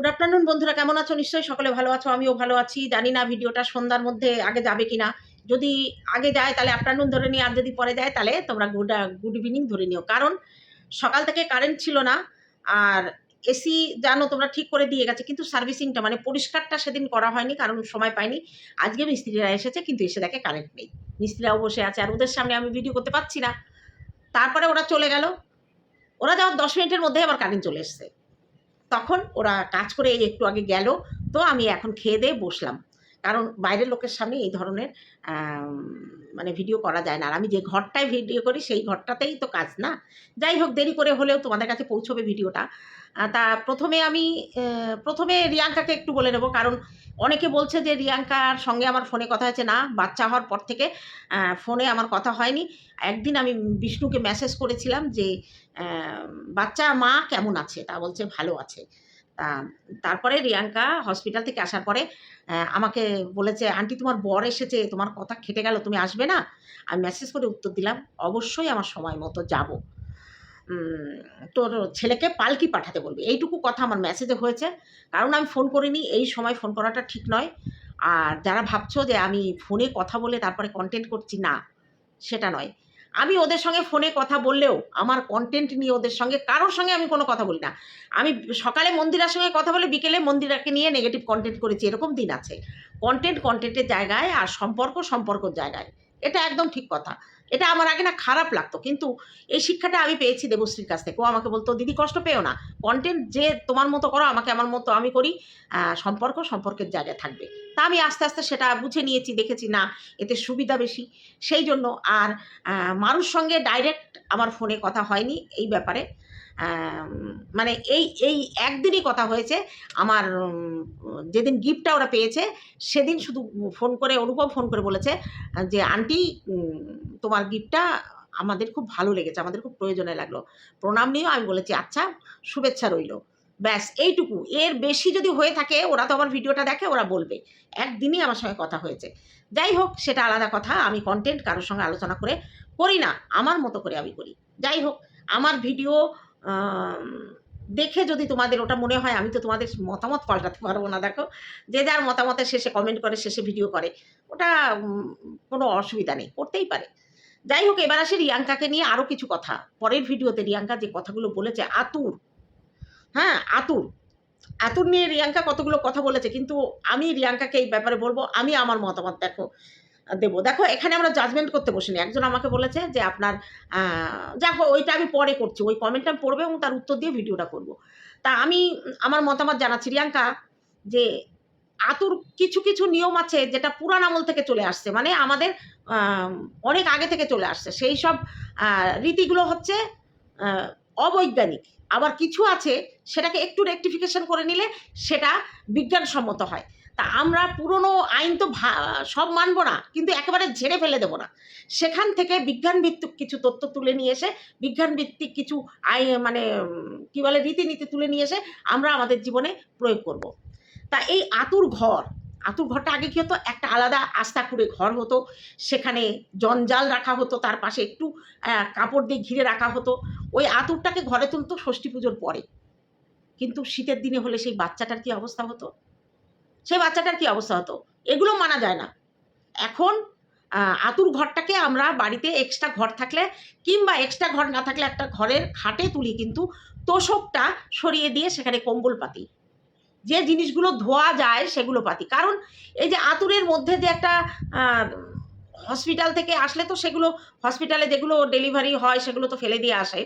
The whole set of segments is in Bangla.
গুড আফটারনুন বন্ধুরা। কেমন আছো? নিশ্চয়ই সকলে ভালো আছো। আমিও ভালো আছি। জানি না ভিডিওটা সন্ধ্যার মধ্যে আগে যাবে কিনা। যদি আগে যায়, তাহলে আফটারনুন ধরে নিও আর যদি পরে যায়, তাহলে তোমরা গুড গুড ইভিনিং ধরে নিও। কারণ সকাল থেকে কারেন্ট ছিল না, আর এসি জানো তোমরা ঠিক করে দিয়ে গেছে, কিন্তু সার্ভিসিংটা মানে পরিষ্কারটা সেদিন করা হয়নি, কারণ সময় পাইনি। আজকে মিস্ত্রিরা এসেছে, কিন্তু এসে দেখে কারেন্ট নেই। মিস্ত্রিরাও বসে আছে, আর ওদের সামনে আমি ভিডিও করতে পারছি না। তারপরে ওরা চলে গেল। ওরা যাওয়ার দশ মিনিটের মধ্যে আবার কারেন্ট চলে এসছে। তখন ওরা কাজ করে এই একটু আগে গেল। তো আমি এখন খেয়ে দিয়ে বসলাম। কারণ বাইরের লোকের সামনে এই ধরনের মানে ভিডিও করা যায় না। আর আমি যে ঘরটায় ভিডিও করি, সেই ঘরটাতেই তো কাজ না। যাই হোক, দেরি করে হলেও তোমাদের কাছে পৌঁছবে ভিডিওটা তা প্রথমে আমি প্রথমে রিয়াঙ্কাকে একটু বলে নেব, কারণ অনেকে বলছে যে রিয়াঙ্কার সঙ্গে আমার ফোনে কথা হয়েছে। না, বাচ্চা হওয়ার পর থেকে ফোনে আমার কথা হয়নি। একদিন আমি বিষ্ণুকে মেসেজ করেছিলাম যে বাচ্চা, মা কেমন আছে? তা বলছে, ভালো আছে। তা তারপরে রিয়াঙ্কা হসপিটাল থেকে আসার পরে আমাকে বলেছে, আন্টি, তোমার বর এসেছে, তোমার কথা খেটে গেল, তুমি আসবে না? আমি মেসেজ করে উত্তর দিলাম, অবশ্যই আমার সময় মতো যাব। তোর ছেলেকে পালকি পাঠাতে বলবি। এইটুকু কথা আমার মেসেজে হয়েছে। কারণ আমি ফোন করিনি, এই সময় ফোন করাটা ঠিক নয়। আর যারা ভাবছ যে আমি ফোনে কথা বলে তারপরে কন্টেন্ট করছি, না, সেটা নয়। আমি ওদের সঙ্গে ফোনে কথা বললেও, আমার কন্টেন্ট নিয়ে ওদের সঙ্গে, কারোর সঙ্গে আমি কোনো কথা বলি না। আমি সকালে মন্দিরার সঙ্গে কথা বলে, বিকেলে মন্দিরাকে নিয়ে নেগেটিভ কন্টেন্ট করেছি, এরকম দিন আছে। কন্টেন্ট কন্টেন্টের জায়গায় আর সম্পর্ক সম্পর্কর জায়গায়। এটা একদম ঠিক কথা। এটা আমার আগে না খারাপ লাগতো। কিন্তু এই শিক্ষাটা আমি পেয়েছি দেবশ্রীর কাছ থেকে। ও আমাকে বলতো, দিদি, কষ্ট পেও না। কন্টেন্ট যে তোমার মতো করো, আমাকে আমার মতো আমি করি সম্পর্ক সম্পর্কের জায়গায় থাকবে। তা আমি আস্তে আস্তে সেটা বুঝে নিয়েছি, দেখেছি না, এতে সুবিধা বেশি। সেই জন্য আর মারুর সঙ্গে ডাইরেক্ট আমার ফোনে কথা হয়নি এই ব্যাপারে। মানে এই এই একদিনই কথা হয়েছে। আমার যেদিন গিফটটা ওরা পেয়েছে, সেদিন শুধু ফোন করে, অনুপম ফোন করে বলেছে, যে, আন্টি তোমার গিফটটা আমাদের খুব ভালো লেগেছে, আমাদের খুব প্রয়োজনে লাগল। প্রণাম নিয়েও আমি বলেছি আচ্ছা শুভেচ্ছা রইল। ব্যাস, এইটুকু। এর বেশি যদি হয়ে থাকে, ওরা তো আমার ভিডিওটা দেখে, ওরা বলবে। একদিনই আমার সঙ্গে কথা হয়েছে। যাই হোক, সেটা আলাদা কথা, আমি কন্টেন্ট কারোর সঙ্গে আলোচনা করে করি না, আমার মতো করে আমি করি। যাই হোক, আমার ভিডিও দেখে যদি তোমাদের ওটা মনে হয়, আমি তো তোমাদের মতামত পাল্টাতে পারব না, দেখো। যে যার মতামতের শেষে কমেন্ট করে, শেষে ভিডিও করে। ওটা কোনো অসুবিধা নেই, করতেই পারে। যাই হোক, এবার আসি রিয়াঙ্কাকে নিয়ে আরও কিছু কথা। পরের ভিডিওতে রিয়াঙ্কা যে কথাগুলো বলেছে, আতুর। হ্যাঁ আতুর। আতুর নিয়ে রিয়াঙ্কা কতগুলো কথা বলেছে, কিন্তু আমি রিয়াঙ্কাকে এই ব্যাপারে বলব, আমি আমার মতামত দেখো। দেবো। দেখো, এখানে আমরা জাজমেন্ট করতে বসিনি। একজন আমাকে বলেছে যে আপনার দেখো ওইটা আমি পরে করছি। ওই কমেন্টটা আমি পড়ব এবং তার উত্তর দিয়ে ভিডিওটা করব। তা আমি, আমার মতামত জানাচ্ছি, রিয়াঙ্কা, যে আতুর কিছু কিছু নিয়ম আছে যেটা পুরান আমল থেকে চলে আসছে। মানে আমাদের অনেক আগে থেকে চলে আসছে। সেই সব রীতিগুলো হচ্ছে অবৈজ্ঞানিক। আবার কিছু আছে, সেটাকে একটু রেকটিফিকেশন করে নিলে সেটা বিজ্ঞানসম্মত হয়। তা আমরা পুরনো আইন তো সব মানব না, কিন্তু একেবারে ঝেড়ে ফেলে দেবো না। সেখান থেকে বিজ্ঞান ভিত্তিক কিছু তথ্য তুলে নিয়ে এসে বিজ্ঞান ভিত্তিক কিছু আই মানে কি বলে, রীতিনীতি তুলে নিয়ে এসে আমরা আমাদের জীবনে প্রয়োগ করব। তা এই আতুর ঘর, আতুর ঘরটা আগে কি হতো? একটা আলাদা আস্থা করে ঘর হতো, সেখানে জঞ্জাল রাখা হতো, তার পাশে একটু কাপড় দিয়ে ঘিরে রাখা হতো। ওই আতুরটাকে ঘরে তুলতো ষষ্ঠী পুজোর পরে। কিন্তু শীতের দিনে হলে সেই বাচ্চাটার কি অবস্থা হতো? সেই বাচ্চাটার কি অবস্থা হতো? এগুলো মানা যায় না। এখন আতুর ঘরটাকে আমরা বাড়িতে এক্সট্রা ঘর থাকলে কিংবা এক্সট্রা ঘর না থাকলে একটা ঘরের খাটে তুলি কিন্তু তোষকটা সরিয়ে দিয়ে সেখানে কম্বল পাতি। যে জিনিসগুলো ধোয়া যায় সেগুলো পাতি। কারণ এই যে আতুরের মধ্যে যে একটা হসপিটাল থেকে আসলে তো সেগুলো হসপিটালে যেগুলো ডেলিভারি হয় সেগুলো তো ফেলে দিয়ে আসে।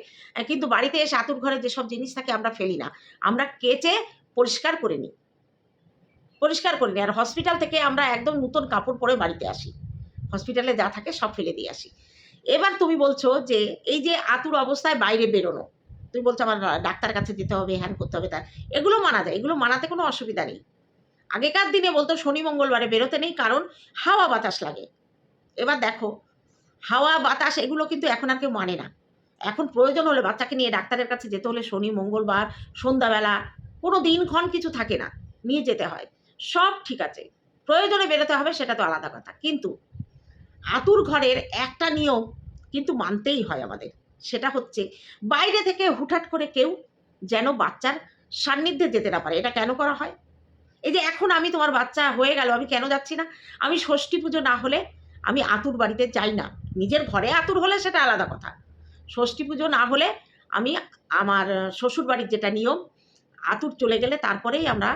কিন্তু বাড়িতে এসে আতুর ঘরে যেসব জিনিস থাকে আমরা ফেলি না। আমরা কেচে পরিষ্কার করে নিই। পরিষ্কার করে আর হসপিটাল থেকে আমরা একদম নতুন কাপড় পরে বাড়িতে আসি। হসপিটালে যা থাকে সব ফেলে দিয়ে আসি। এবার তুমি বলছো যে, এই যে আতুর অবস্থায় বাইরে বেরোনো, তুমি বলছো আমার ডাক্তার কাছে যেতে হবে, হ্যান করতে হবে, তা এগুলো মানা যায়, এগুলো মানাতে কোনো অসুবিধা নেই। আগেকার দিনে বলতো শনি মঙ্গলবারে বেরোতে নেই, কারণ হাওয়া বাতাস লাগে। এবার দেখো, হাওয়া বাতাস এগুলো কিন্তু এখন আর কেউ মানে না। এখন প্রয়োজন হলে বাচ্চাকে নিয়ে ডাক্তারের কাছে যেতে হলে শনি মঙ্গলবার, সন্ধ্যাবেলা, কোনো দিনক্ষণ কিছু থাকে না, নিয়ে যেতে হয়। সব ঠিক আছে। প্রয়োজনে বেরোতে হবে, সেটা তো আলাদা কথা। কিন্তু আতুর ঘরের একটা নিয়ম কিন্তু মানতেই হয় আমাদের। সেটা হচ্ছে, বাইরে থেকে হুটহাট করে কেউ যেন বাচ্চার সান্নিধ্যে যেতে না পারে। এটা কেন করা হয়? এই যে এখন আমি তোমার বাচ্চা হয়ে গেল, আমি কেন যাচ্ছি না? আমি ষষ্ঠী পুজো না হলে আমি আতুর বাড়িতে যাই না। নিজের ঘরে আতুর হলে সেটা আলাদা কথা। ষষ্ঠী পুজো না হলে আমি আমার শ্বশুর বাড়ির যেটা নিয়ম, আতুর চলে গেলে তারপরেই আমরা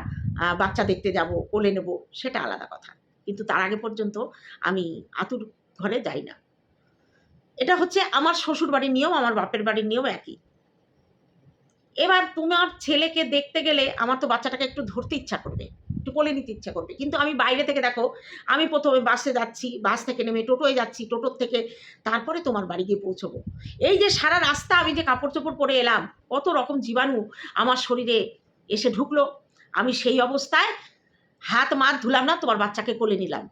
বাচ্চা দেখতে যাব, কোলে নেব, সেটা আলাদা কথা। কিন্তু তার আগে পর্যন্ত আমি আতুর ঘরে যাই না। এটা হচ্ছে আমার শ্বশুর বাড়ির নিয়ম, আমার বাপের বাড়ির নিয়ম একই। এবার তোমার ছেলেকে দেখতে গেলে আমার তো বাচ্চাটাকে একটু ধরতে ইচ্ছা করবে, একটু কোলে নিতে ইচ্ছা করবে। কিন্তু আমি বাইরে থেকে দেখো, আমি প্রথমে বাসে যাচ্ছি, বাস থেকে নেমে টোটোয় যাচ্ছি, টোটোর থেকে তারপরে তোমার বাড়ি গিয়ে পৌঁছবো। এই যে সারা রাস্তা আমি যে কাপড় চোপড় পরে এলাম, কত রকম জীবাণু আমার শরীরে এসে ঢুকলো আমি সেই অবস্থায় হাত মাত ধুলাম না, তোমার বাচ্চাকে কোলে নিলাম।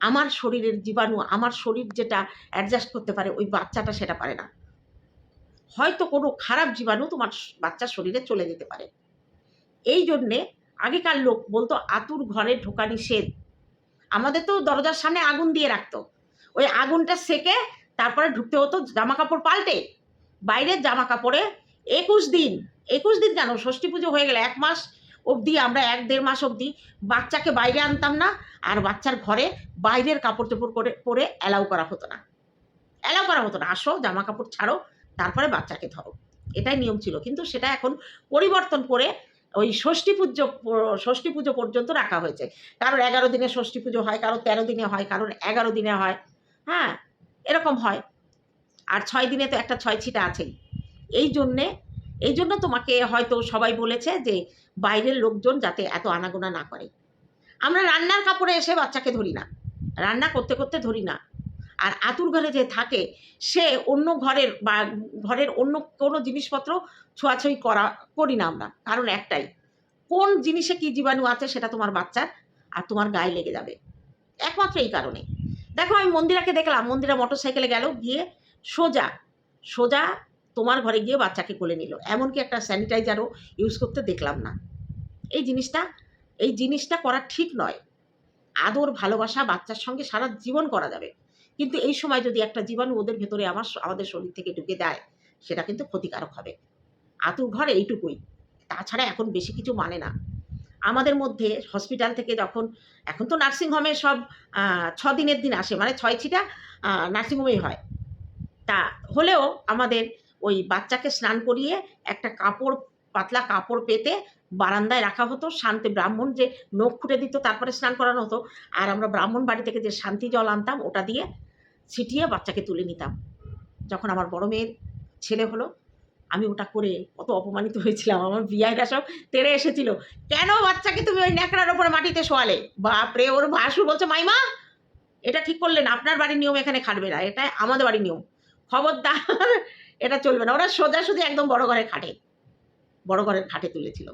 আমার শরীরের জীবাণু, আমার শরীর যেটা অ্যাডজাস্ট করতে পারে, ওই বাচ্চাটা সেটা পারে না। হয়তো কোনো খারাপ জীবাণু তোমার বাচ্চার শরীরে চলে যেতে পারে। এই জন্যে আগেকার লোক বলতো, আতুর ঘরে ঢোকা নিষেধ। আমাদের তো দরজার সামনে আগুন দিয়ে রাখতো। ওই আগুনটা সেকে তারপরে ঢুকতে হতো, জামা কাপড় পাল্টে। বাইরের জামা কাপড়ে একুশ দিন একুশ দিন জানো ষষ্ঠী পুজো হয়ে গেলে, এক মাস অবধি, আমরা এক দেড় মাস অবধি বাচ্চাকে বাইরে আনতাম না, আর বাচ্চার ঘরে বাইরের কাপড় চোপড় করে পরে অ্যালাউ করা হতো না। অ্যালাউ করা হতো না। আসো, জামা কাপড় ছাড়ো, তারপরে বাচ্চাকে ধরো। এটাই নিয়ম ছিল। কিন্তু সেটা এখন পরিবর্তন করে ওই ষষ্ঠী পুজো ষষ্ঠী পুজো পর্যন্ত রাখা হয়েছে। কারোর এগারো দিনে ষষ্ঠী পুজো হয়, কারোর তেরো দিনে হয়, কারোর এগারো দিনে হয়। হ্যাঁ এরকম হয়। আর ছয় দিনে তো একটা ছয় ছিটা আছেই। এই জন্যে এই জন্য তোমাকে হয়তো সবাই বলেছে যে বাইরের লোকজন যাতে এত আনাগোনা না করে। আমরা রান্নার কাপড়ে এসে বাচ্চাকে ধরি না। রান্না করতে করতে ধরি না। আর আতুর ঘরে যে থাকে, সে অন্য ঘরের বা ঘরের অন্য কোনো জিনিসপত্র ছোঁয়াছুঁই করা, করি না আমরা। কারণ একটাই, কোন জিনিসে কি জীবাণু আছে সেটা তোমার বাচ্চার আর তোমার গায়ে লেগে যাবে। একমাত্র এই কারণে। দেখো আমি মন্দিরাকে দেখলাম, মন্দিরা মোটর সাইকেলে গেল, গিয়ে সোজা সোজা তোমার ঘরে গিয়ে বাচ্চাকে কোলে নিল। এমনকি একটা স্যানিটাইজারও ইউজ করতে দেখলাম না। এই জিনিসটা এই জিনিসটা করা ঠিক নয়। আদর, ভালোবাসা বাচ্চার সঙ্গে সারা জীবন করা যাবে। কিন্তু এই সময় যদি একটা জীবাণু ওদের ভেতরে আমার আমাদের শরীর থেকে ঢুকে দেয় সেটা কিন্তু ক্ষতিকারক হবে। আতুর ঘর এইটুকুই। তাছাড়া এখন বেশি কিছু মানে না। আমাদের মধ্যে হসপিটাল থেকে যখন, এখন তো নার্সিংহোমে সব ছ দিনের দিন আসে। মানে ছয় ছিটা নার্সিংহোমেই হয়। তা হলেও আমাদের ওই বাচ্চাকে স্নান করিয়ে একটা কাপড়, পাতলা কাপড় পেতে বারান্দায় রাখা হতো। শান্তি ব্রাহ্মণ যে নখ খুঁটে দিত, তারপরে স্নান করানো হতো। আর আমরা ব্রাহ্মণ বাড়ি থেকে যে শান্তি জল আনতাম, ওটা দিয়ে ছিটিয়ে বাচ্চাকে তুলে নিতাম। যখন আমার বড় মেয়ের ছেলে হলো, আমি ওটা করে কত অপমানিত হয়েছিলাম। আমার বিয়াইরা সব তেড়ে এসেছিল। কেন বাচ্চাকে তুমি ওই ন্যাকড়ার ওপরে মাটিতে শোয়ালে? বাপরে, ওর ভাসুর বলছে, মাইমা, এটা ঠিক করলেন আপনার বাড়ির নিয়ম এখানে খাটবে না। এটা আমাদের বাড়ির নিয়ম। খবরদার, এটা চলবে না। ওরা সোজাসুজি একদম বড় ঘরে খাটে। বড় ঘরের খাটে তুলেছিল।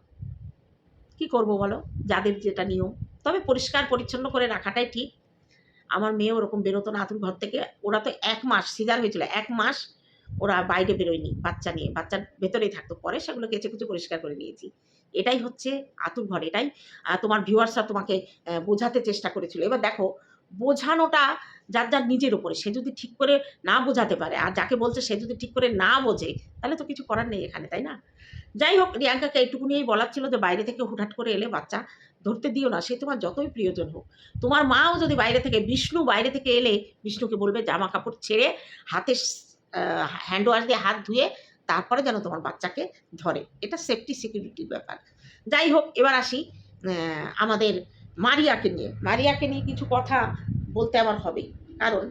কি করব বলো? যাদের যেটা নিয়ম। তবে পরিষ্কার পরিচ্ছন্ন করে রাখাটাই ঠিক। আমার মেয়ে ওরকম বেরোতো না আতুর ঘর থেকে। ওরা তো এক মাস, সিজার হয়েছিল, এক মাস ওরা বাইরে বেরোয়নি বাচ্চা নিয়ে। বাচ্চার ভেতরেই থাকতো। পরে সেগুলো কেচে কুচে পরিষ্কার করে নিয়েছি। এটাই হচ্ছে আতুর ঘর। এটাই তোমার ভিউয়ার্সরা তোমাকে বোঝাতে চেষ্টা করেছিল। এবার দেখো, বোঝানোটা যার যার নিজের উপরে, সে যদি ঠিক করে না বোঝাতে পারে, আর যাকে বলছে সে যদি ঠিক করে না বোঝে, তাহলে তো কিছু করার নেই এখানে, তাই না? যাই হোক, রিয়াঙ্কাকে এইটুকু নিয়েই বলার ছিল যে বাইরে থেকে হুটহাট করে এলে বাচ্চা ধরতে দিও না, সে তোমার যতই প্রিয়জন হোক। তোমার মাও যদি বাইরে থেকে, বিষ্ণু বাইরে থেকে এলে, বিষ্ণুকে বলবে জামা কাপড় ছেড়ে হাতে হ্যান্ড ওয়াশ দিয়ে হাত ধুয়ে তারপরে যেন তোমার বাচ্চাকে ধরে। এটা সেফটি সিকিউরিটির ব্যাপার। যাই হোক, এবার আসি আমাদের মারিয়াকে নিয়ে। মারিয়াকে নিয়ে কিছু কথা বলতে আমার হবেই। কারণ,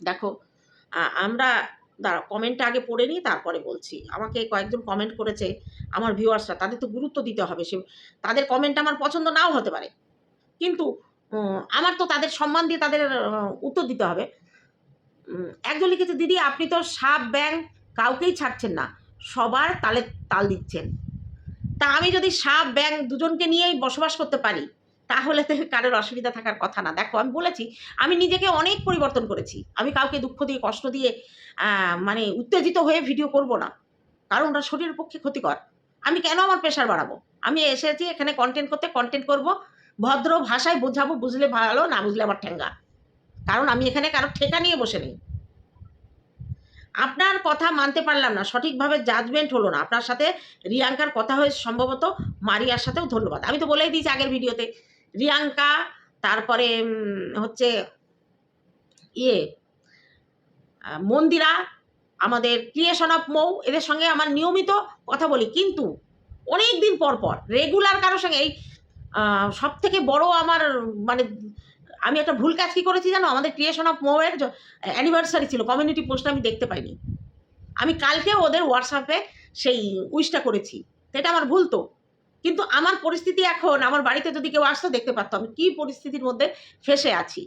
দেখো আমরা দাঁড়া কমেন্টটা আগে পড়ে নিই, তারপরে বলছি। আমাকে কয়েকজন কমেন্ট করেছে আমার ভিউয়ার্সরা তাদের তো গুরুত্ব দিতে হবে, সে, তাদের কমেন্ট আমার পছন্দ নাও হতে পারে। কিন্তু আমার তো তাদের সম্মান দিয়ে তাদের উত্তর দিতে হবে। একজন লিখেছে, দিদি, আপনি তো সাপ ব্যাং কাউকেই ছাড়ছেন না, সবার তালে তাল দিচ্ছেন। তা আমি যদি সাপ ব্যাং দুজনকে নিয়েই বসবাস করতে পারি তাহলে তো কারোর অসুবিধা থাকার কথা না। দেখো, আমি বলেছি, আমি নিজেকে অনেক পরিবর্তন করেছি। আমি কাউকে দুঃখ দিয়ে, কষ্ট দিয়ে মানে উত্তেজিত হয়ে ভিডিও করব না। কারণ ওটা শরীরের পক্ষে ক্ষতিকর। আমি কেন আমার প্রেশার বাড়াবো? আমি এসেছি এখানে কন্টেন্ট করতে কন্টেন্ট করব, ভদ্র ভাষায় বোঝাবো, বুঝলে ভালো, না বুঝলে আমার ঠেঙ্গা। কারণ আমি এখানে কারও ঠেকা নিয়ে বসে নেই। আপনার কথা মানতে পারলাম না। সঠিকভাবে জাজমেন্ট হলো না। আপনার সাথে রিয়াঙ্কার কথা হয়েছে সম্ভবত মারিয়ার সাথেও ধন্যবাদ। আমি তো বলেই দিয়েছি আগের ভিডিওতে রিয়াঙ্কা, তারপরে হচ্ছে ইয়ে মন্দিরা, আমাদের ক্রিয়েশন অফ মৌ, এদের সঙ্গে আমার নিয়মিত কথা বলি। কিন্তু অনেক দিন পর পর রেগুলার কারোর সঙ্গে এই সব থেকে বড় আমার মানে আমি একটা ভুল কাজ কি করেছি জানো? আমাদের ক্রিয়েশন অফ মোয়ের অ্যানিভার্সারি ছিল কমিউনিটি পোস্ট আমি দেখতে পাইনি। আমি কালকে ওদের হোয়াটসঅ্যাপে সেই উইশটা করেছি। এটা আমার ভুল তো। কিন্তু আমার পরিস্থিতি এখন, আমার বাড়িতে যদি কেউ আসতো, দেখতে পারতো আমি কী পরিস্থিতির মধ্যে ফেসে আছি।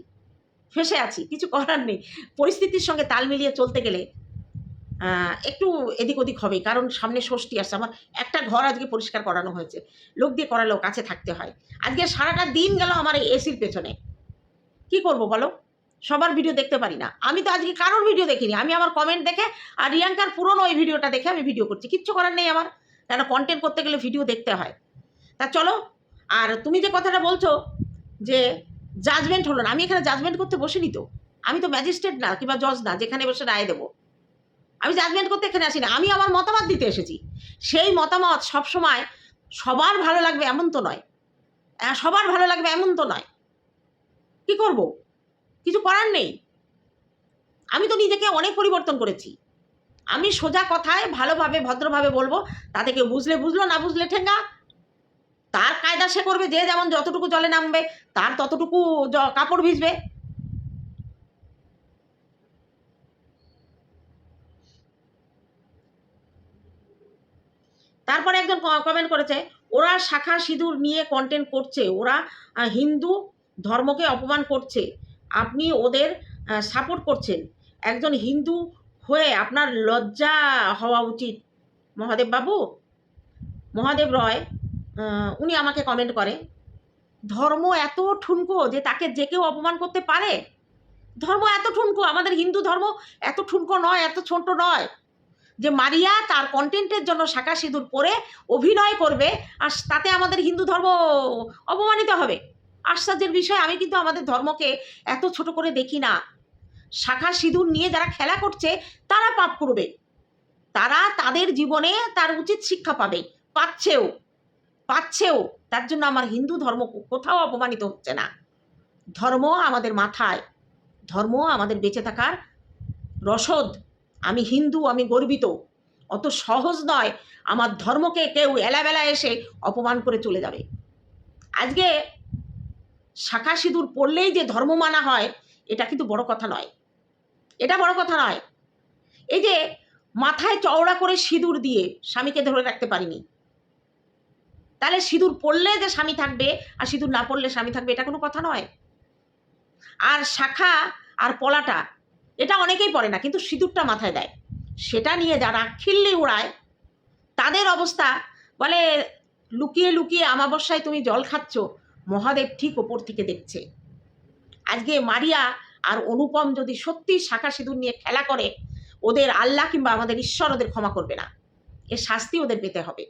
ফেসে আছি, কিছু করার নেই। পরিস্থিতির সঙ্গে তাল মিলিয়ে চলতে গেলে একটু এদিক ওদিক হবে কারণ সামনে ষষ্ঠী আসছে। আমার একটা ঘর আজকে পরিষ্কার করানো হয়েছে। লোক দিয়ে করালেও কাছে থাকতে হয়। আজকে সারাটা দিন গেল আমার এই এসির পেছনে। কি করব বলো? সবার ভিডিও দেখতে পারি না। আমি তো আজকে কারোর ভিডিও দেখিনি। আমি আমার কমেন্ট দেখে আর রিয়াঙ্কার পুরনো ওই ভিডিওটা দেখে আমি ভিডিও করছি। কিচ্ছু করার নেই আমার। কেন? কন্টেন্ট করতে গেলে ভিডিও দেখতে হয়। তা চলো। আর তুমি যে কথাটা বলছো যে জাজমেন্ট হলো না, আমি এখানে জাজমেন্ট করতে বসিনি তো। আমি তো ম্যাজিস্ট্রেট না কিংবা জজ না, যেখানে বসে রায় দেবো। আমি জাজমেন্ট করতে এখানে আসি না আমি আমার মতামত দিতে এসেছি। সেই মতামত সবসময় সবার ভালো লাগবে এমন তো নয়। সবার ভালো লাগবে এমন তো নয়। কি করব? কিছু করার নেই। আমি তো নিজেকে অনেক পরিবর্তন করেছি। আমি সোজা কথায় ভালোভাবে, ভদ্রভাবে বলব, তাতে কেউ বুঝলে বুঝলো, না বুঝলে ঠেঙ্গা। তার কায়দা সে করবে, যে যেমন যতটুকু জলে নামবে, তার ততটুকু কাপড় ভিজবে। তারপরে একজন কমেন্ট করেছে, ওরা শাখা সিঁদুর নিয়ে কন্টেন্ট করছে, ওরা হিন্দু ধর্মকে অপমান করছে, আপনি ওদের সাপোর্ট করছেন। একজন হিন্দু হয়ে আপনার লজ্জা হওয়া উচিত। মহাদেব বাবু, মহাদেব রয় উনি আমাকে কমেন্ট করে, ধর্ম এত ঠুনকো যে তাকে যে কেউ অপমান করতে পারে? ধর্ম এত ঠুনকো, আমাদের হিন্দু ধর্ম এত ঠুনকো নয়, এত ছোট নয়, যে মারিয়া তার কন্টেন্টের জন্য শাখা সিঁদুর পরে অভিনয় করবে, আর তাতে আমাদের হিন্দু ধর্ম অপমানিত হবে। আশ্চর্যের বিষয়, আমি কিন্তু আমাদের ধর্মকে এত ছোট করে দেখি না। শাখা সিঁদুর নিয়ে যারা খেলা করছে, তারা পাপ করবে। তারা তাদের জীবনে তার উচিত শিক্ষা পাবে, পাচ্ছেও। পাচ্ছেও তার জন্য আমার হিন্দু ধর্ম কোথাও অপমানিত হচ্ছে না। ধর্ম আমাদের মাথায়, ধর্ম আমাদের বেঁচে থাকার রসদ। আমি হিন্দু, আমি গর্বিত। অত সহজ নয়, আমার ধর্মকে কেউ এলাবেলা এসে অপমান করে চলে যাবে। আজকে শাখা সিঁদুর পড়লেই যে ধর্ম মানা হয়, এটা কিন্তু বড় কথা নয়। এটা বড় কথা নয়। এই যে মাথায় চওড়া করে সিঁদুর দিয়ে স্বামীকে ধরে রাখতে পারিনি তাহলে সিঁদুর পড়লে যে স্বামী থাকবে আর সিঁদুর না পড়লে স্বামী থাকবে, এটা কোনো কথা নয়। আর শাখা আর পলাটা, এটা অনেকেই পড়ে না, কিন্তু সিঁদুরটা মাথায় দেয়। সেটা নিয়ে যারা খিল্লি উড়ায়, তাদের অবস্থা, বলে লুকিয়ে লুকিয়ে আমাবস্যায় তুমি জল খাচ্ছ, মহাদেব ঠিক ওপর থেকে দেখছে। আজকে মারিয়া আর অনুপম যদি সত্যি শাখা সিঁদুর নিয়ে খেলা করে, ওদের আল্লাহ কিংবা আমাদের ঈশ্বর ওদের ক্ষমা করবে না। এর শাস্তি ওদের পেতে হবে।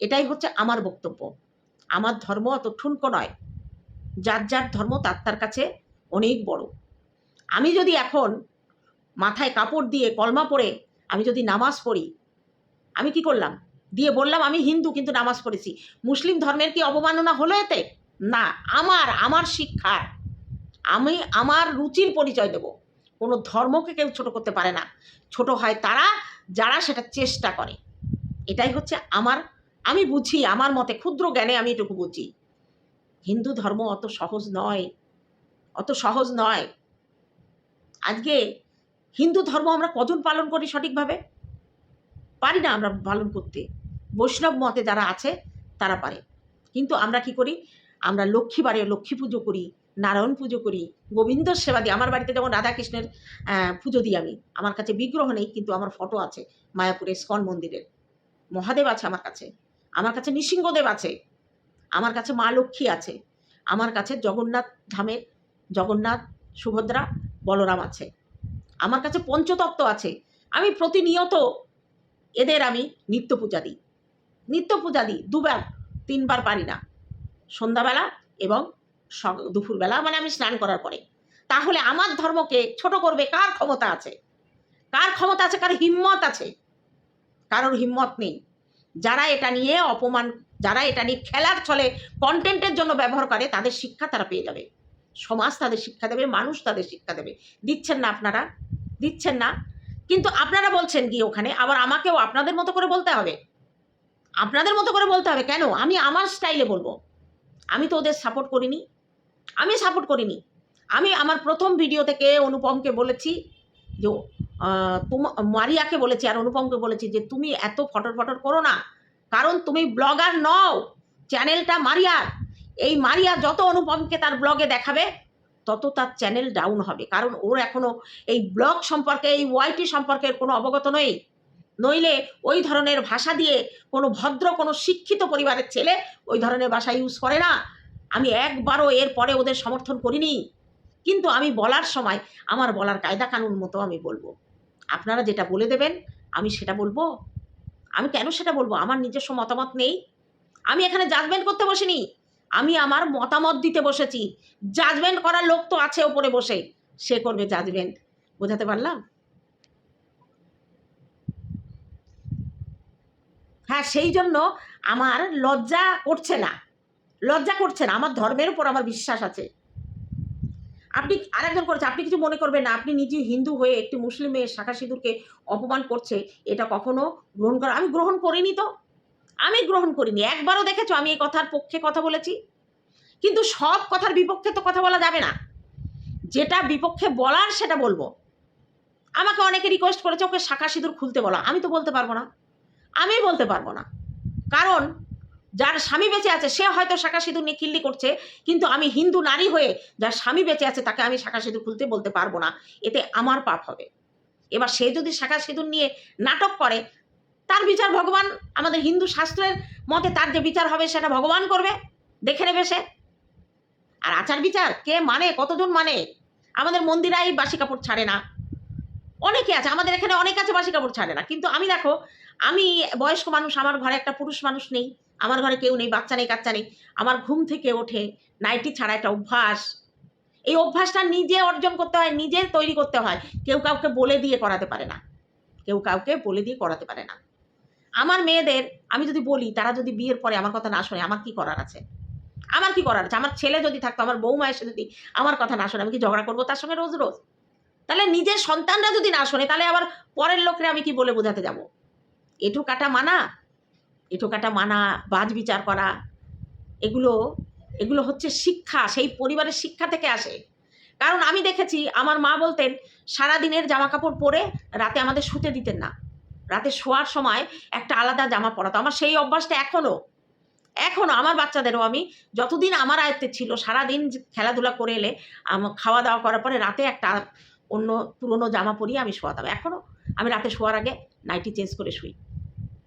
এটাই হচ্ছে আমার বক্তব্য। আমার ধর্ম অত ঠুনকো নয়, যার যার ধর্ম তার তার কাছে অনেক বড়। আমি যদি এখন মাথায় কাপড় দিয়ে কলমা পরে আমি যদি নামাজ পড়ি, আমি কি করলাম? দিয়ে বললাম আমি হিন্দু কিন্তু নামাজ পড়েছি। মুসলিম ধর্মের কি অবমাননা হলো এতে? না, আমার আমার শিক্ষার। আমি, আমার রুচির পরিচয় দেব। কোনো ধর্মকে কেউ ছোট করতে পারে না। ছোট হয় তারা, যারা সেটা চেষ্টা করে। এটাই হচ্ছে আমার আমি বুঝি, আমার মতে ক্ষুদ্র জ্ঞানে আমি এটুকু বুঝি। হিন্দু ধর্ম অত সহজ নয়, অত সহজ নয়। আজকে হিন্দু ধর্ম আমরা কজন পালন করি সঠিকভাবে? পারি না আমরা পালন করতে। বৈষ্ণব মতে যারা আছে, তারা পারে। কিন্তু আমরা কি করি? আমরা লক্ষ্মীবারে লক্ষ্মী পুজো করি, নারায়ণ পুজো করি, গোবিন্দ সেবা দিই। আমার বাড়িতে যেমন রাধাকৃষ্ণের পুজো দিই আমি। আমার কাছে বিগ্রহ নেই, কিন্তু আমার ফটো আছে মায়াপুরে স্কন মন্দিরের। মহাদেব আছে আমার কাছে। আমার কাছে নৃসিংহদেব আছে, আমার কাছে মা লক্ষ্মী আছে, আমার কাছে জগন্নাথ ধামের জগন্নাথ, সুভদ্রা, বলরাম আছে, আমার কাছে পঞ্চতত্ত্ব আছে, আমি প্রতিনিয়ত এদের আমি নিত্য পূজা দিই। নিত্য পূজা দিই, দুবার, তিনবার পারি না। সন্ধ্যাবেলা এবং দুপুরবেলা মানে আমি স্নান করার পরে। তাহলে আমার ধর্মকে ছোট করবে কার ক্ষমতা আছে? কার ক্ষমতা আছে? কার হিম্মত আছে? কারোর হিম্মত নেই। যারা এটা নিয়ে অপমান, যারা এটা নিয়ে খেলার ছলে কন্টেন্টের জন্য ব্যবহার করে, তাদের শিক্ষা তারা পেয়ে যাবে। সমাজ তাদের শিক্ষা দেবে, মানুষ তাদের শিক্ষা দেবে। দিচ্ছেন না আপনারা, দিচ্ছেন না। কিন্তু আপনারা বলছেন গিয়ে ওখানে, আবার আমাকেও আপনাদের মতো করে বলতে হবে। আপনাদের মতো করে বলতে হবে কেন? আমি আমার স্টাইলে বলব। আমি তো ওদের সাপোর্ট করিনি। আমি সাপোর্ট করিনি। আমি আমার প্রথম ভিডিও থেকে অনুপমকে বলেছি যে তুম, মারিয়াকে বলেছি আর অনুপমকে বলেছি যে তুমি এত ফটর ফটর করো না। কারণ তুমি ব্লগার নও, চ্যানেলটা মারিয়ার। এই মারিয়া যত অনুপমকে তার ব্লগে দেখাবে, তত তার চ্যানেল ডাউন হবে। কারণ ওর এখনও এই ব্লগ সম্পর্কে, এই ওয়াইটি সম্পর্কে কোনো অবগত নেই। নইলে ওই ধরনের ভাষা দিয়ে কোনো ভদ্র, কোনো শিক্ষিত পরিবারের ছেলে ওই ধরনের ভাষা ইউজ করে না। আমি একবারও এর পরে ওদের সমর্থন করিনি। কিন্তু আমি বলার সময়, আমার বলার কায়দা কানুন মতো আমি বলব। আপনারা যেটা বলে দেবেন, আমি সেটা বলব। আমি কেন সেটা বলব? আমার নিজস্ব মতামত নেই। আমি এখানে জাজমেন্ট করতে বসিনি। আমি আমার মতামত দিতে বসেছি। জাজমেন্ট করার লোক তো আছে ওপরে বসে। সে করবে জাজমেন্ট বোঝাতে পারলাম? হ্যাঁ সেই জন্য আমার লজ্জা করছে না। লজ্জা করছে না। আমার ধর্মের উপর আমার বিশ্বাস আছে। আপনি আরেকজন করেছে, আপনি কিছু মনে করবেন না, আপনি নিজে হিন্দু হয়ে একটি মুসলিম মেয়ের শাখা সিঁদুরকে অপমান করছে, এটা কখনো গ্রহণ করা, আমি গ্রহণ করিনি তো। আমি গ্রহণ করিনি, একবারও দেখেছ আমি এই কথার পক্ষে কথা বলেছি? কিন্তু সব কথার বিপক্ষে তো কথা বলা যাবে না। যেটা বিপক্ষে বলার সেটা বলব। আমাকে অনেকে রিকোয়েস্ট করেছে, ওকে শাখা সিঁদুর খুলতে বলা, আমি তো বলতে পারব না। আমি বলতে পারব না। কারণ যার স্বামী বেঁচে আছে, সে হয়তো শাখা সিঁদুর নিয়ে কিল্লি করছে, কিন্তু আমি হিন্দু নারী হয়ে যার স্বামী বেঁচে আছে, তাকে আমি শাখা সিঁদুর খুলতে বলতে পারব না। এতে আমার পাপ হবে। এবার সে যদি শাখা সিঁদুর নিয়ে নাটক করে, তার বিচার ভগবান, আমাদের হিন্দু শাস্ত্রের মতে তার যে বিচার হবে, সেটা ভগবান করবে। দেখে নেবে সে। আর আচার বিচার কে মানে কতজন মানে? আমাদের মন্দিরাই বাসি কাপড় ছাড়ে না। অনেকে আছে, আমাদের এখানে অনেক আছে বাসি কাপড় ছাড়ে না। কিন্তু আমি দেখো, আমি বয়স্ক মানুষ, আমার ঘরে একটা পুরুষ মানুষ নেই। আমার ঘরে কেউ নেই, বাচ্চা নেই, কাচ্চা নেই। আমার ঘুম থেকে ওঠে নাইটি ছাড়া একটা অভ্যাস। এই অভ্যাসটা নিজে অর্জন করতে হয়, নিজে তৈরি করতে হয়। কেউ কাউকে বলে দিয়ে করাতে পারে না। কেউ কাউকে বলে দিয়ে করাতে পারে না। আমার মেয়েদের, আমি যদি বলি, তারা যদি বিয়ের পরে আমার কথা না শোনে, আমার কি করার আছে? আমার কি করার আছে? আমার ছেলে যদি থাকতো, আমার বৌমা এসে যদি আমার কথা না শোনে, আমি কি ঝগড়া করব তার সঙ্গে রোজ রোজ? তাহলে নিজের সন্তানরা যদি না শোনে, তাহলে আবার পরের লোকরে আমি কি বলে বোঝাতে যাব? এটু কাটা মানা। এটু কাটা মানা, বাজ বিচার করা, এগুলো এগুলো হচ্ছে শিক্ষা, সেই পরিবারের শিক্ষা থেকে আসে। কারণ আমি দেখেছি, আমার মা বলতেন সারা দিনের জামা কাপড় পরে রাতে আমাদের শুতে দিতেন না। রাতে শোয়ার সময় একটা আলাদা জামা পরাতো। আমার সেই অভ্যাসটা এখনও এখনও আমার বাচ্চাদেরও আমি যতদিন আমার আয়ত্তে ছিল, সারাদিন খেলাধুলা করে এলে আমার খাওয়া দাওয়া করার পরে রাতে একটা অন্য পুরনো জামা পরিয়ে আমি শোয়াতাম। এখনও আমি রাতে শোয়ার আগে নাইটি চেঞ্জ করে শুই।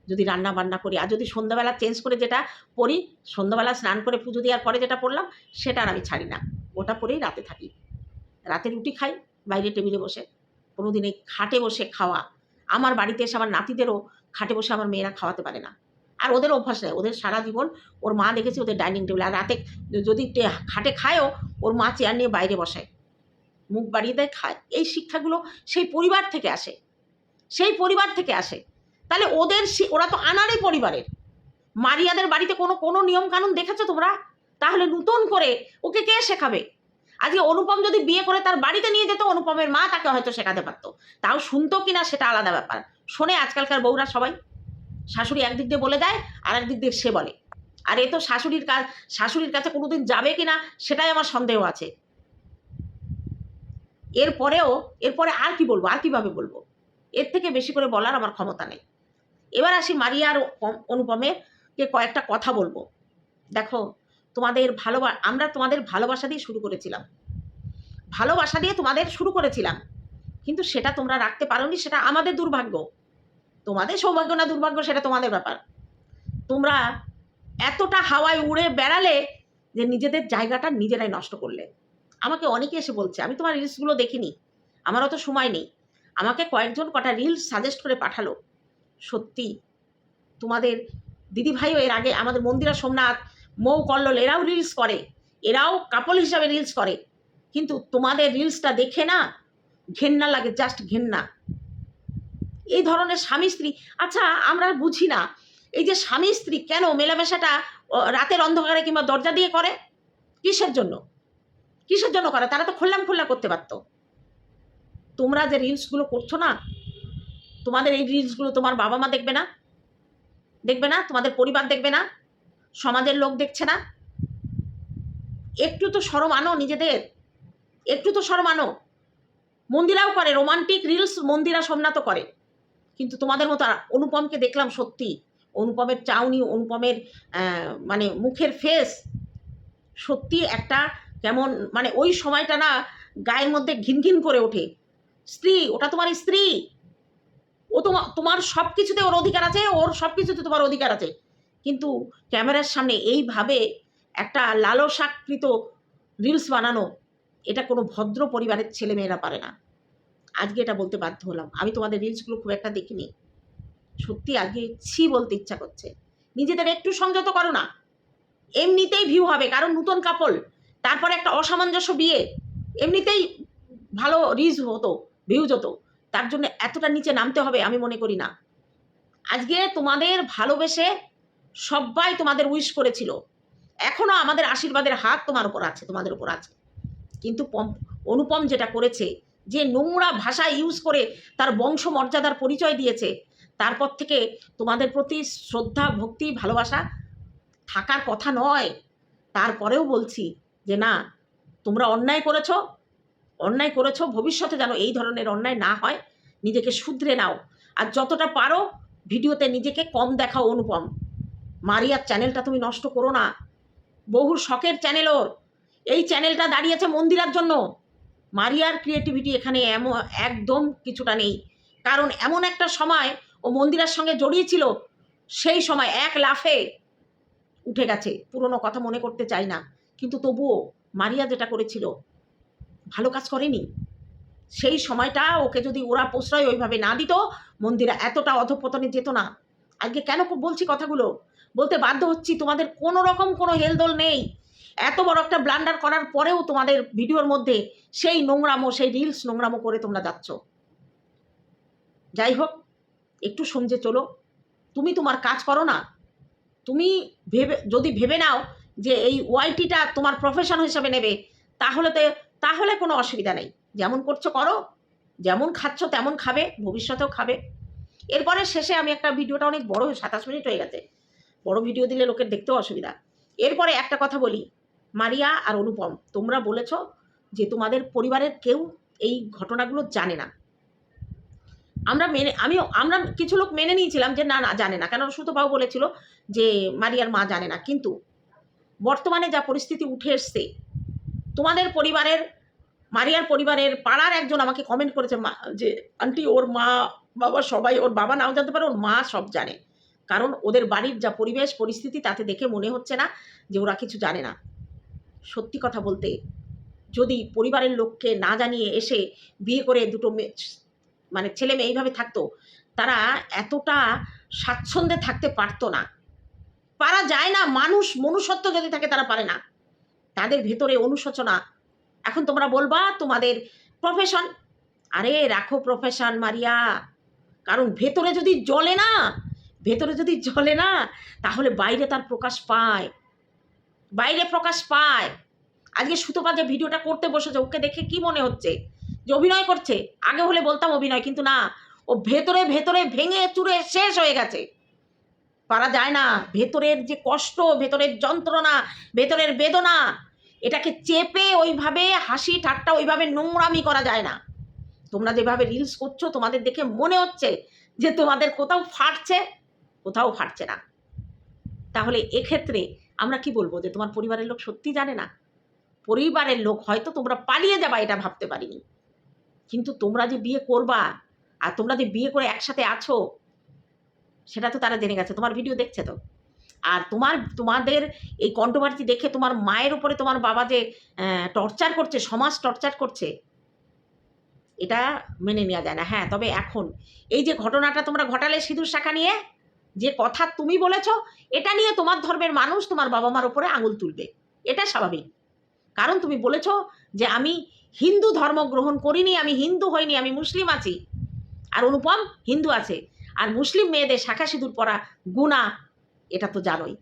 যদি রান্না বান্না করি। আর যদি সন্ধ্যাবেলা চেঞ্জ করে যেটা পরি, সন্ধ্যাবেলা স্নান করে পুজো দেওয়ার পরে যেটা পড়লাম, সেটা আর আমি ছাড়ি না। ওটা পরেই রাতে থাকি। রাতে রুটি খাই বাইরে টেবিলে বসে। কোনো দিন খাটে বসে খাওয়া। আমার বাড়িতে এসে আমার নাতিদেরও খাটে বসে আমার মেয়েরা খাওয়াতে পারে না। আর ওদের অভ্যাস নেই। ওদের সারা জীবন ওর মা দেখেছি ওদের ডাইনিং টেবিল। আর রাতে যদি খাটে খায়ও, ওর মা চেয়ার নিয়ে বাইরে বসায় মুখ বাড়িয়ে দেয়, খায়। এই শিক্ষাগুলো সেই পরিবার থেকে আসে। সেই পরিবার থেকে আসে। তাহলে ওদের ওরা তো আনারই পরিবারের। মারিয়াদের বাড়িতে কোনো কোনো নিয়ম কানুন দেখেছ তোমরা? তাহলে নতুন করে ওকে কে শেখাবে? আজকে অনুপম যদি বিয়ে করে তার বাড়িতে নিয়ে যেত, অনুপমের মা তাকে হয়তো শেখাতে পারতো। তাও শুনতো কিনা সেটা আলাদা ব্যাপার। শোনে আজকালকার বউরা সবাই। শাশুড়ি একদিক দিয়ে বলে দেয় আর একদিক দিয়ে সে বলে। আর এ তো শাশুড়ির কাজ, শাশুড়ির কাছে কোনোদিন যাবে কিনা সেটাই আমার সন্দেহ আছে। এরপরেও, এরপরে আর কি বলব, আর কীভাবে বলব? এর থেকে বেশি করে বলার আমার ক্ষমতা নেই। এবার আসি মারিয়া আর অ- অনুপমের কে কয়েকটা কথা বলব। দেখো, তোমাদের ভালোবা, আমরা তোমাদের ভালোবাসা দিয়ে শুরু করেছিলাম। ভালোবাসা দিয়ে তোমাদের শুরু করেছিলাম। কিন্তু সেটা তোমরা রাখতে পারোনি, সেটা আমাদের দুর্ভাগ্য। তোমাদের সৌভাগ্য না দুর্ভাগ্য, সেটা তোমাদের ব্যাপার। তোমরা এতটা হাওয়ায় উড়ে বেড়ালে যে নিজেদের জায়গাটা নিজেরাই নষ্ট করলে। আমাকে অনেকে এসে বলছে, আমি তোমার রিলসগুলো দেখিনি। আমার অত সময় নেই। আমাকে কয়েকজন কটা রিলস সাজেস্ট করে পাঠালো। সত্যি। তোমাদের দিদিভাইও এর আগে আমাদের মন্দিরা সোমনাথ, মৌ কল্লোল এরাও রিলস করে, এরাও কাপল হিসাবে রিলস করে। কিন্তু তোমাদের রিলসটা দেখে না, ঘেন্না লাগে জাস্ট ঘেন্না। এই ধরনের স্বামী স্ত্রী আচ্ছা আমরা বুঝি না, এই যে স্বামী স্ত্রী কেন মেলামেশাটা রাতের অন্ধকারে কিংবা দরজা দিয়ে করে? কিসের জন্য? কিসের জন্য করে? তারা তো খোল্লাম খোল্লা করতে পারতো। তোমরা যে রিলসগুলো করছ না তোমাদের এই রিলসগুলো তোমার বাবা মা দেখবে না? দেখবে না? তোমাদের পরিবার দেখবে না? সমাজের লোক দেখছে না? একটু তো সরম আনো নিজেদের। একটু তো সরম আনো। মন্দিরাও করে রোমান্টিক রিলস মন্দিরা সোমনাথও করে। কিন্তু তোমাদের মতো অনুপমকে দেখলাম সত্যি। অনুপমের চাউনি, অনুপমের মানে মুখের ফেস সত্যি একটা কেমন মানে ওই সময়টা না গায়ের মধ্যে ঘিন ঘিন করে ওঠে। স্ত্রী, ওটা তোমার স্ত্রী। ও তোমার তোমার সব কিছুতে ওর অধিকার আছে, ওর সব কিছুতে তোমার অধিকার আছে। কিন্তু ক্যামেরার সামনে এইভাবে একটা লালসাকৃত রিলস বানানো, এটা কোনো ভদ্র পরিবারের ছেলেমেয়েরা পারে না। আজকে এটা বলতে বাধ্য হলাম। আমি তোমাদের রিলসগুলো খুব একটা দেখিনি। সত্যি আজকে ছি বলতে ইচ্ছা করছে। নিজেদের একটু সংযত করো না। এমনিতেই ভিউ হবে, কারণ নূতন কাপল তারপরে একটা অসামঞ্জস্য বিয়ে, এমনিতেই ভালো রিজ হতো ভিউজ হতো। তার জন্য এতটা নিচে নামতে হবে আমি মনে করি না। আজকে তোমাদের ভালোবেসে সবাই তোমাদের উইশ করেছিল। এখনও আমাদের আশীর্বাদের হাত তোমার উপর আছে, তোমাদের উপর আছে। কিন্তু পম- অনুপম যেটা করেছে, যে নোংরা ভাষা ইউজ করে তার বংশ মর্যাদার পরিচয় দিয়েছে, তারপর থেকে তোমাদের প্রতি শ্রদ্ধা, ভক্তি, ভালোবাসা থাকার কথা নয়। তারপরেও বলছি যে না, তোমরা অন্যায় করেছ অন্যায় করেছ, ভবিষ্যতে যেন এই ধরনের অন্যায় না হয়, নিজেকে শুধরে নাও। আর যতটা পারো, ভিডিওতে নিজেকে কম দেখাও অনুপম। মারিয়ার চ্যানেলটা তুমি নষ্ট করো না। বহু শখের চ্যানেল ওর। এই চ্যানেলটা দাঁড়িয়েছে মন্দিরার জন্য। মারিয়ার ক্রিয়েটিভিটি এখানে এমন, একদম কিছুটা নেই। কারণ এমন একটা সময় ও মন্দিরার সঙ্গে জড়িয়েছিল, সেই সময় এক লাফে উঠে গেছে। পুরনো কথা মনে করতে চাই না। কিন্তু তবুও মারিয়া যেটা করেছিল ভালো কাজ করেনি। সেই সময়টা ওকে যদি ওরা প্রশ্রয় ওইভাবে না দিত, মন্দিরা এতটা অধপতনে যেত না। আজকে কেন বলছি কথাগুলো? বলতে বাধ্য হচ্ছি, তোমাদের কোনো রকম কোনো হেলদোল নেই। এত বড় একটা ব্লান্ডার করার পরেও তোমাদের ভিডিওর মধ্যে সেই নোংরামো, সেই রিলস নোংরামো করে তোমরা যাচ্ছ। যাই হোক, একটু সমঝে চলো। তুমি তোমার কাজ করো না। তুমি ভেবে, যদি ভেবে নাও যে এই ওয়াইটিটা তোমার প্রফেশন হিসাবে নেবে, তাহলে তো তাহলে কোনো অসুবিধা নেই। যেমন করছ করো, যেমন খাচ্ছ তেমন খাবে, ভবিষ্যতেও খাবে। এরপরে শেষে আমি একটা ভিডিওটা অনেক বড়, সাতাশ মিনিট হয়ে গেছে। বড় ভিডিও দিলে লোকের দেখতেও অসুবিধা। এরপরে একটা কথা বলি, মারিয়া আর অনুপম, তোমরা বলেছ যে তোমাদের পরিবারের কেউ এই ঘটনাগুলো জানে না। আমরা মেনে, আমি, আমরা কিছু লোক মেনে নিয়েছিলাম যে না না, জানে না। কেন সুতোবাবু বলেছিল যে মারিয়ার মা জানে না। কিন্তু বর্তমানে যা পরিস্থিতি উঠে এসছে তোমাদের পরিবারের, মারিয়ার পরিবারের পাড়ার একজন আমাকে কমেন্ট করেছে, মা, যে আন্টি ওর মা বাবা সবাই, ওর বাবা নাও জানতে পারে, ওর মা সব জানে। কারণ ওদের বাড়ির যা পরিবেশ, পরিস্থিতি তাতে দেখে মনে হচ্ছে না যে ওরা কিছু জানে না। সত্যি কথা বলতে, যদি পরিবারের লোককে না জানিয়ে এসে বিয়ে করে দুটো মেয়ে মানে ছেলে মেয়ে এইভাবে থাকতো, তারা এতটা স্বাচ্ছন্দ্যে থাকতে পারতো না। পারা যায় না, মানুষ মনুষ্যত্ব যদি থাকে, তারা পারে না। তাদের ভেতরে অনুশোচনা। এখন তোমরা বলবা, তোমাদের প্রফেশন আরে রাখো প্রফেশন মারিয়া। কারণ ভেতরে যদি জ্বলে না, ভেতরে যদি জ্বলে না, তাহলে বাইরে তার প্রকাশ পায়। বাইরে প্রকাশ পায়। আজকে সুতপা যে ভিডিওটা করতে বসেছে, ওকে দেখে কি মনে হচ্ছে? যে অভিনয় করছে। আগে হলে বলতাম অভিনয়, কিন্তু না। ও ভেতরে ভেতরে ভেঙে চুরে শেষ হয়ে গেছে। পারা যায় না। ভেতরের যে কষ্ট, ভেতরের যন্ত্রণা, ভেতরের বেদনা, এটাকে চেপে ওইভাবে হাসি ঠাট্টা, ওইভাবে নোংরামি করা যায় না। তোমরা যেভাবে রিলস করছ, তোমাদের দেখে মনে হচ্ছে যে তোমাদের কোথাও ফাটছে কোথাও ফাটছে না। তাহলে এক্ষেত্রে আমরা কি বলব যে তোমার পরিবারের লোক সত্যি জানে না? পরিবারের লোক হয়তো তোমরা পালিয়ে যাবা, এটা ভাবতে পারিনি। কিন্তু তোমরা যে বিয়ে করবা, আর তোমরা যে বিয়ে করে একসাথে আছো সেটা তো তারা জেনে গেছে, তোমার ভিডিও দেখছে তো। আর তোমার, তোমাদের এই কন্ট্রোভার্সি দেখে তোমার মায়ের উপরে তোমার বাবা যে টর্চার করছে, সমাজ টর্চার করছে, এটা মেনে নেওয়া যায় না। হ্যাঁ তবে এখন এই যে ঘটনাটা তোমরা ঘটালে সিঁদুর শাখা নিয়ে, যে কথা তুমি বলেছ, এটা নিয়ে তোমার ধর্মের মানুষ তোমার বাবা মার উপরে আঙুল তুলবে। এটা স্বাভাবিক। কারণ তুমি বলেছ যে আমি হিন্দু ধর্ম গ্রহণ করিনি, আমি হিন্দু হইনি, আমি মুসলিম আছি। আর অনুপম হিন্দু আছে। আর মুসলিম মেয়েদের শাখা সিঁদুর পরা গুণা, এটা তো জানোই।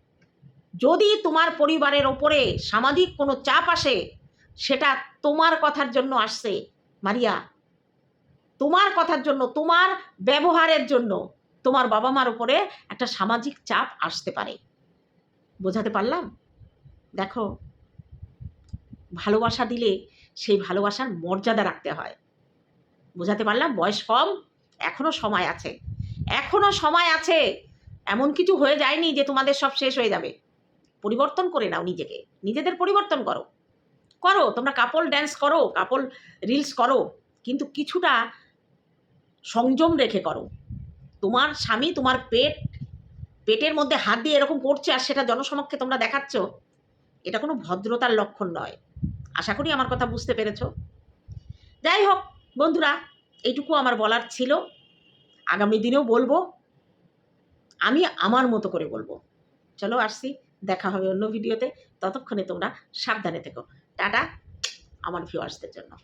যদি তোমার পরিবারের ওপরে সামাজিক কোনো চাপ আসে, সেটা তোমার কথার জন্য আসছে, মারিয়া। তোমার কথার জন্য, তোমার ব্যবহারের জন্য তোমার বাবা মার উপরে একটা সামাজিক চাপ আসতে পারে। বোঝাতে পারলাম? দেখো, ভালোবাসা দিলে সেই ভালোবাসার মর্যাদা রাখতে হয়। বোঝাতে পারলাম? বয়স কম, এখনও সময় আছে। এখনও সময় আছে। এমন কিছু হয়ে যায়নি যে তোমাদের সব শেষ হয়ে যাবে। পরিবর্তন করে নাও নিজেকে। নিজেদের পরিবর্তন করো। করো, তোমরা কাপল ড্যান্স করো কাপল রিলস করো, কিন্তু কিছুটা সংযম রেখে করো। তোমার স্বামী, তোমার পেট, পেটের মধ্যে হাত দিয়ে এরকম করছে আর সেটা জনসমক্ষে তোমরা দেখাচ্ছ, এটা কোনো ভদ্রতার লক্ষণ নয়। আশা করি আমার কথা বুঝতে পেরেছ। যাই হোক, বন্ধুরা, এইটুকু আমার বলার ছিল। আগামী দিনেও বলব। আমি আমার মতো করে বলব। চলো আসছি, দেখা হবে অন্য ভিডিওতে ততক্ষণে তোমরা সাবধানে থেকো। টাটা, আমার ভিউয়ার্সদের জন্য।